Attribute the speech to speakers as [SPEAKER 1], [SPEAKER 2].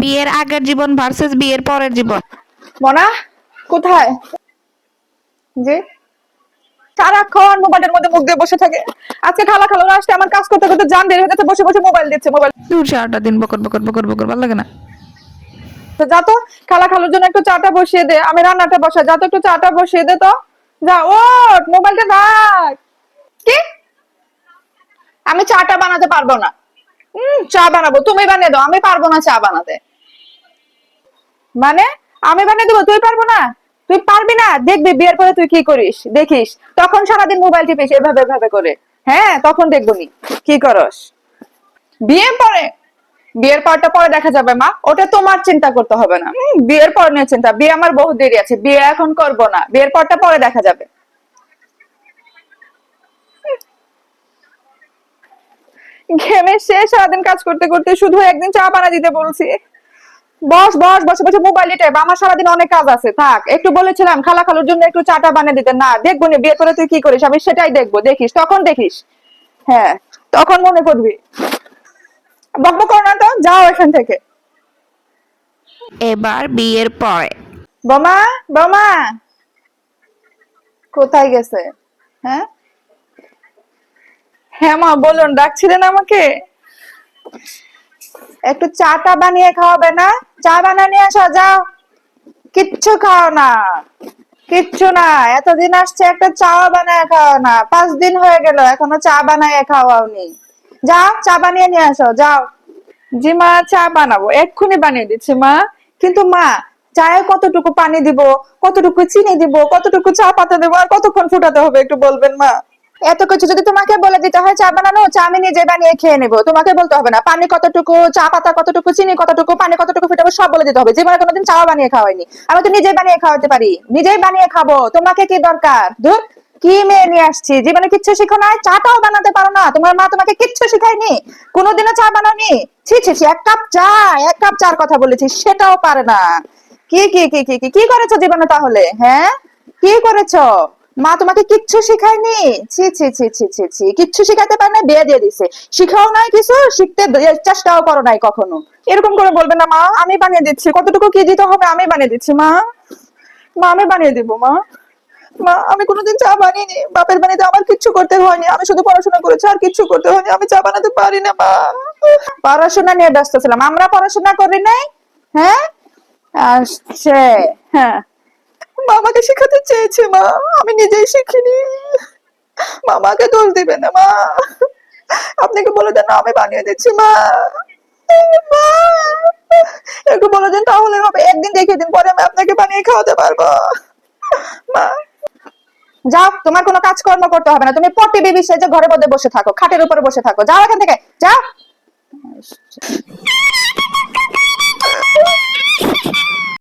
[SPEAKER 1] বিয়ের আগের জীবন ভার্সেস বিয়ের পরের জীবন।
[SPEAKER 2] মনা কোথায়? সারাক্ষণ মোবাইলের মধ্যে মুখ দিয়ে বসে থাকে। আজকে খালা খালো আসতে আমার কাজ করতে করতে জান দেরি হয়ে যাচ্ছে বসে বসে মোবাইল দিচ্ছে মোবাইল।
[SPEAKER 1] দূর সারাটা দিন বকর বকর বকর বকর ভালো লাগে না।
[SPEAKER 2] তো যা তো খালা খালোর জন্য একটু চাটা বসিয়ে দে আমি রান্নাটা বসা যা তো একটু চাটা বসিয়ে দে তো। যা ও মোবাইলটা রাখ। কি? আমি চাটা বানাতে পারব না। হুম চা বানাবো তুমি বানিয়ে দাও আমি পারব না চা বানাতে। মানে? আমি বানিয়ে দেবো, তুই পারব না? তুই পারবি না? দেখবি, বিয়ের পরে তুই কি করিস? দেখিস। তখন সারাদিন মোবাইল টিপিস, এভাবে এভাবে করে। হ্যাঁ? তখন দেখব নি। কি করস? বিয়ের পরে, বিয়ের পরটা পরে দেখা যাবে, মা। ওটা তোমার চিন্তা করতে হবে না। বিয়ের পর নিয়ে চিন্তা। বিয়ে আমার বহু দেরি আছে। বিয়ে এখন করব না। বিয়ের পরটা পরে দেখা যাবে। ঘেমে শেষ সারাদিন কাজ করতে করতে শুধু একদিন চা বানা দিতে বলছি। বস বস বসে বসে মোবাইলে টাইপ আমার সারাদিন অনেক কাজ আছে থাক। একটু বলেছিলাম খালা খালুর জন্য একটু চাটা বানিয়ে দিতে না দেখব না বিয়ে করে তুই কি করিস? আমি সেটাই দেখব। দেখিস তখন দেখিস। হ্যাঁ তখন মনে করবি। বকবক করো না তো যাও এখান থেকে।
[SPEAKER 1] এবার বিয়ের পরে।
[SPEAKER 2] বোমা বোমা। কোথায় গেছে? হ্যাঁ? হ্যাঁ মা বলুন ডাকছিলেন আমাকে? একটু চাটা বানিয়ে খাওয়াবে না? চা বানিয়ে নিয়ে আসো যাও। কিচ্ছু খাও না। কিচ্ছু না। এতদিন আসছে, একটা চা বানায় খাও না। পাঁচ দিন হয়ে গেল, এখনও চা বানায় খাওয়াওনি। যাও, চা বানিয়ে নিয়ে আসো যাও। জি মা, চা বানাবো। এক্ষুনি বানিয়ে দিচ্ছি মা। কিন্তু মা, চায়ে কতটুকু পানি দিব, কতটুকু চিনি দিব, কতটুকু চা পাতা দেবো, আর কতক্ষণ ফুটাতে হবে একটু বলবেন মা? এত কিছু যদি তোমাকে বলে দিতে হয় চা বানানো, চা আমি নিজে বানিয়ে খেয়ে নেব। তোমাকে বলতে হবে না, পানি কতটুকু, চা পাতা কতটুকু, চিনি কতটুকু, পানি কতটুকু ফুটাবো, সব বলে দিতে হবে। জীবনে কোনোদিন চা বানিয়ে খাওয়াইনি আমি তো নিজেই বানিয়ে খাওয়াতে পারি। নিজেই বানিয়ে খাব। তোমাকে কি দরকার? ধুর, কি মেয়ে নিয়ে আসছি? জীবনে কিচ্ছু শিখো নাই? চাটাও বানাতে পারো না। তোমার মা তোমাকে কিচ্ছু শিখায়নি। কোনোদিনও চা বানাওনি? ছি ছি ছি, এক কাপ চা, এক কাপ চার কথা বলেছি, সেটাও পারে না। কি কি কি কি কি করেছ জীবনে তাহলে? হ্যাঁ? কি করেছ? মা তোমাকে কিচ্ছু শিখায়নি? ছি ছি ছি ছি ছি ছি। কিচ্ছু শিখাতে পারে না বিয়ে দিয়ে দিছে। শিখাও নাই কিছু, শিখতে চেষ্টাও করো নাই কখনো। এরকম করে বলবে না মা, আমি বানিয়ে দিচ্ছি। কতটুকু কি দিতে হবে, আমি বানিয়ে দিচ্ছি, মা। মা, আমি বানিয়ে দিব, মা। মা, আমি কোনোদিন চা বানিয়ে বাপের বাড়িতে আমার কিচ্ছু করতে হয়নি। আমি শুধু পড়াশোনা করেছি, আর কিচ্ছু করতে হয়নি। আমি চা বানাতে পারি না, মা। পড়াশোনা নিয়ে ব্যস্ত ছিলাম। আমরা পড়াশোনা করি নাই? হ্যাঁ? আসছে। হ্যাঁ। মামাকে শেখাতে চেয়েছে, মা। আমি নিজেই শিখিনি। মামাকে দোষ দিবে না, মা। আপনাকে বলে দেন আমি বানিয়ে দিচ্ছি, মা। একটু বলে দিন তাহলে হবে, একদিন দেখে দিন, পরে আমি আপনাকে বানিয়ে খাওয়াতে পারব। মা। যাও, তোমার কোনো কাজকর্ম করতে হবে না। তুমি পটি বেবি সেজে ঘরের মধ্যে বসে থাকো, খাটের উপরে বসে থাকো। যাও এখান থেকে, যাও।